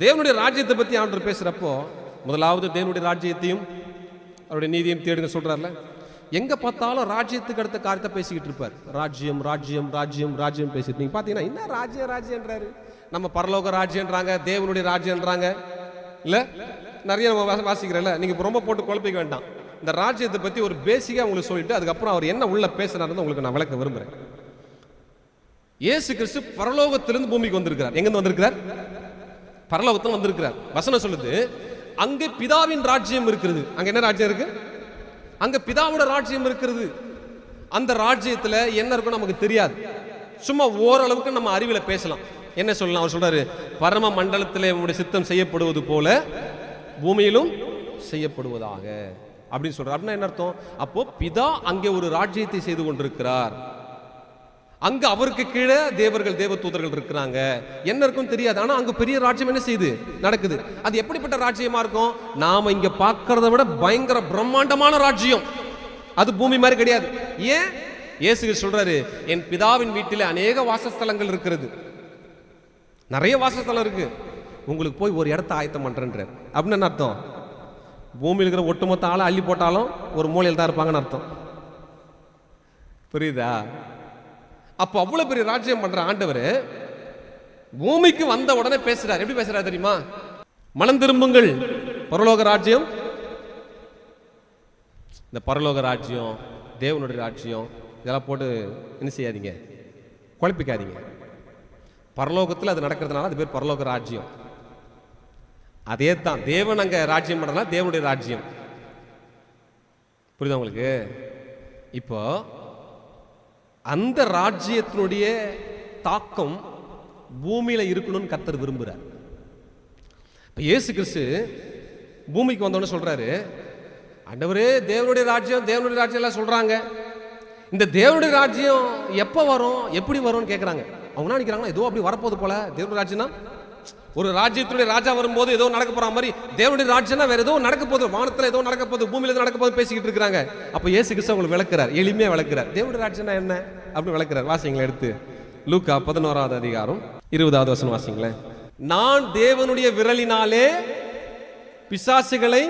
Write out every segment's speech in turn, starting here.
தேவனுடைய ராஜ்யத்தை பற்றி ஆண்டவர் பேசுகிறப்போ முதலாவது தேவனுடைய ராஜ்யத்தையும் அவருடைய நீதியும் தேடுங்க சொல்கிறார்ல எங்க பார்த்தாலும் ராஜ்யத்துக்கு அடுத்த காரியத்தை பேசிக்கிட்டு இருப்பார். ராஜ்யம் ராஜ்யம் ராஜ்யம் ராஜ்யம் பேசிட்டு. நீங்க பாத்தீங்கன்னா என்ன ராஜ்யம் ராஜ்யன்றாரு நம்ம பரலோக ராஜ்யன்றாங்க தேவனுடைய ராஜ்யன்றாங்க. இல்ல? நிறைய நம்ம வாசி- வாசிக்கிறோம்ல? நீங்க ரொம்ப போட்டு குழப்பிக்க வேண்டாம். இந்த ராஜ்யத்தை பத்தி ஒரு பேசிக்காக உங்களுக்கு சொல்லிட்டு அதுக்கப்புறம் அவர் என்ன உள்ள பேசுனாருன்னு உங்களுக்கு நான் விளக்க விரும்புறேன். இயேசு கிறிஸ்து பரலோகத்திலிருந்து பூமிக்கு வந்திருக்கிறார். எங்கிருந்து வந்திருக்கிறார்? பரலோகத்தில் வந்திருக்கிறார். வசனம் சொல்லுது அங்கே பிதாவின் ராஜ்யம் இருக்கிறது. அங்கே என்ன ராஜ்யம் இருக்கு? அங்கே பிதாவோட ராஜ்யம் இருக்கிறது. அந்த ராஜ்யத்தில் என்ன இருக்கும் நமக்கு தெரியாது. சும்மா ஓரளவுக்கு நம்ம அறிவில் பேசலாம். என்ன சொல்லலாம்? அவர் சொல்றாரு பரம மண்டலத்தில் உங்களுடைய சித்தம் செய்யப்படுவது போல பூமியிலும் செய்யப்படுவதாக. அப்படின்னு சொல்றாரு. அப்படின்னா என்ன அர்த்தம்? அப்போ பிதா அங்கே ஒரு ராஜ்யத்தை செய்து கொண்டிருக்கிறார். அங்கே அவருக்கு கீழே தேவர்கள் தேவ தூதர்கள் இருக்கிறாங்க. என்ன இருக்கும் தெரியாது. ஆனால் அங்கே பெரிய ராஜ்யம் என்ன செய்யுது? நடக்குது. அது எப்படிப்பட்ட ராஜ்யமாக இருக்கும்? நாம் இங்கே பார்க்கறத விட பயங்கர பிரம்மாண்டமான ராஜ்யம். அது பூமி மாதிரி கிடையாது. ஏன்? இயேசு சொல்றாரு என் பிதாவின் வீட்டில் அநேக வாசஸ்தலங்கள் இருக்கிறது. நிறைய வாசஸ்தலம் இருக்கு. உங்களுக்கு போய் ஒரு இடத்த ஆயத்தம் பண்றேன்றார். அப்படின்னு என்ன அர்த்தம்? பூமியில் இருக்கிற ஒட்டுமொத்த ஆளை அள்ளி போட்டாலும் ஒரு மூலையில் தான் இருப்பாங்கன்னு அர்த்தம். புரியுதா? அப்போ அவ்வளவு பெரிய ராஜ்யம் பண்ணுற ஆண்டவர் பூமிக்கு வந்த உடனே பேசுகிறார் எப்படி பேசுறாரு தெரியுமா? மனம் திரும்புங்கள். பரலோக ராஜ்யம். இந்த பரலோக ராஜ்யம் தேவனுடைய ராஜ்யம் இதெல்லாம் போட்டு என்ன செய்யாதீங்க? குழப்பிக்காதீங்க. பரலோகத்தில் அது நடக்கிறதுனால அது பேர் பரலோக ராஜ்யம். அதே தான். தேவன் அங்கே ராஜ்யம் பண்ணுறதுனால தேவனுடைய ராஜ்யம். புரியுதா உங்களுக்கு? இப்போ அந்த ராஜ்யத்தினுடைய தாக்கம் பூமியில இருக்கணும்னு கத்தர் விரும்புகிறார் இப்போ இயேசு கிறிஸ்து பூமிக்கு வந்தோடனே சொல்றாரு அண்டவரே தேவனுடைய ராஜ்யம் தேவனுடைய ராஜ்யம் எல்லாம் சொல்றாங்க. இந்த தேவனுடைய ராஜ்யம் எப்போ வரும் எப்படி வரும்னு கேட்குறாங்க அவங்க என்ன நினைக்கிறாங்கன்னா ஏதோ அப்படி வரப்போகுது போல தேவனுடைய ராஜ்யம்னா ஒரு ராஜ்யத்துடைய ராஜா வரும்போது ஏதோ நடக்க போற மாதிரி தேவனுடைய ராஜ்யம்னா வேற ஏதோ நடக்க போகுது. வானத்துல ஏதோ நடக்க போகுது. பூமியில ஏதோ நடக்க போகுது பேசிக்கிட்டு இருக்காங்க அப்ப இயேசு கிறிஸ்து உங்களுக்கு விளக்குறார். எளிமையா விளக்குறார். தேவனுடைய ராஜ்யம்னா என்ன? அப்படின்னு விளக்குறார். வாசிங்களை எடுத்து. லூக்கா பதினோராவது அதிகாரம் இருபதாவது வசனம் வாசிங்களேன். நான் தேவனுடைய விரலினாலே பிசாசுகளை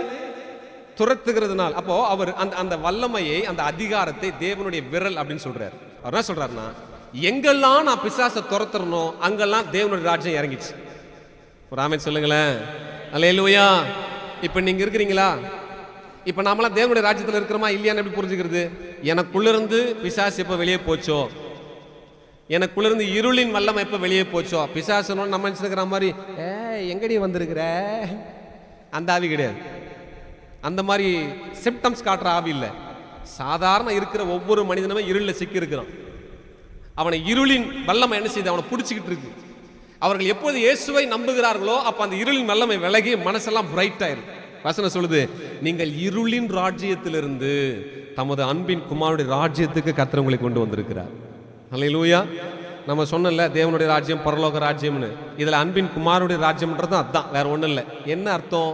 துரத்துகிறதுனால். அப்போ அவர் அந்த அந்த வல்லமையை அந்த அதிகாரத்தை தேவனுடைய விரல் அப்படின்னு சொல்றாரு. அவர் என்ன சொல்றாருன்னா எங்கெல்லாம் நான் பிசாசை துரத்துறனோ அங்கெல்லாம் தேவனுடைய ராஜ்யம் இறங்கிச்சு ஒரு சொல்லுங்களேன் சொல்லுங்களேன். அல்லேலூயா இப்போ நீங்கள் இருக்கிறீங்களா? இப்போ நாமெல்லாம் தேவனுடைய ராஜ்யத்தில் இருக்கிறோமா இல்லையான்னு எப்படி புரிஞ்சுக்கிறது? எனக்குள்ளிருந்து பிசாசு எப்போ வெளியே போச்சோ? எனக்குள்ளிருந்து இருளின் வல்லம் எப்போ வெளியே போச்சோ? பிசாசுன்னு நம்ம நினச்சிருக்கிற மாதிரி ஏ எங்கடி வந்திருக்கிற? அந்த ஆவி கிடையாது. அந்த மாதிரி சிம்டம்ஸ் காட்டுற ஆவி இல்லை. சாதாரண இருக்கிற ஒவ்வொரு மனிதனுமே இருளில் சிக்கி இருக்கிறான் அவனை இருளின் வல்லமை என்ன செய்யுது அவனை பிடிச்சிக்கிட்டு இருக்கு. அவர்கள் எப்போது இயேசுவை நம்புகிறார்களோ அப்போ அந்த இருளின் வல்லமை விலகி மனசெல்லாம் பிரைட் ஆயிரும். வசனம் சொல்லுது நீங்கள் இருளின் ராஜ்யத்திலிருந்து தமது அன்பின் குமாருடைய ராஜ்யத்துக்கு கர்த்தர் உங்களை கொண்டு வந்திருக்கிறார். அல்லேலூயா நம்ம சொன்னல தேவனுடைய ராஜ்யம் பரலோக ராஜ்யம்னு. இதில் அன்பின் குமாருடைய ராஜ்யம்ன்றது அதான் வேற ஒன்றும் இல்லை என்ன அர்த்தம்?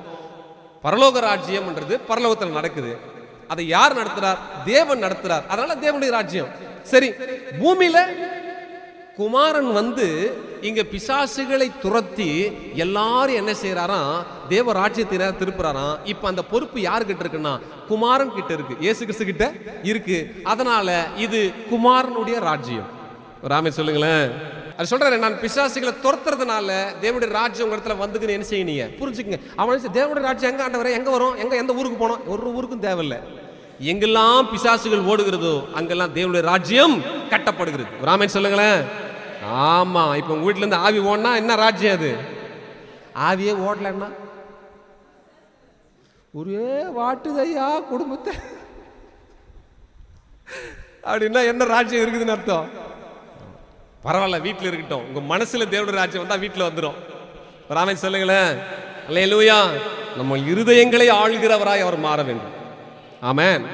பரலோக ராஜ்யம்ன்றது பரலோகத்தில் நடக்குது. அதை யார் நடத்துறார்? தேவன் நடத்துறார். அதனால தேவனுடைய ராஜ்யம். சரி பூமியில குமாரன் வந்து இங்க பிசாசுகளை துரத்தி எல்லாரும் என்ன செய்யறாராம் தேவ ராஜ்யத்தின திருப்புறாராம். இப்ப அந்த பொறுப்பு யாருக்கிட்ட இருக்குன்னா குமாரன் கிட்ட இருக்கு. இயேசு கிறிஸ்து கிட்ட இருக்கு. அதனால இது குமாரனுடைய ராஜ்யம். ராமே சொல்லுங்களேன். அது சொல்றாரு நான் பிசாசுகளை துரத்துறதுனால தேவனுடைய ராஜ்யம் உங்க இடத்துல வந்துக்குன்னு என்ன செய்யணீங்க புரிஞ்சுக்கங்க. அவன் தேவனுடைய ராஜ்யம் எங்க ஆண்டவரே? எங்க வரும்? எங்க எந்த ஊருக்கு போனோம்? ஒரு ஊருக்கும் தேவையில்லை. எங்கெல்லாம் பிசாசுகள் ஓடுகிறதோ அங்கெல்லாம் தேவனுடைய ராஜ்யம் கட்டப்படுகிறது. ராமன் சொல்லுங்களேன். ஆமா இப்போ உங்க வீட்ல இருந்து ஆவி ஓடனா என்ன ராஜ்யம் அது? ஆவியே ஓடலன்னா ஒரே வாட்டுதையா குடும்பத்தை. அப்படின்னா என்ன ராஜ்யம் இருக்குதுன்னு அர்த்தம்? பரவாயில்ல வீட்டில் இருக்கட்டும். உங்க மனசுல தேவனுடைய ராஜ்யம் வந்தா வீட்டில் வந்துடும் ராமன் சொல்லுங்களேன். அல்லேலூயா நம்ம இருதயங்களை ஆள்கிறவராய் அவர் மாற வேண்டும். ஆமென்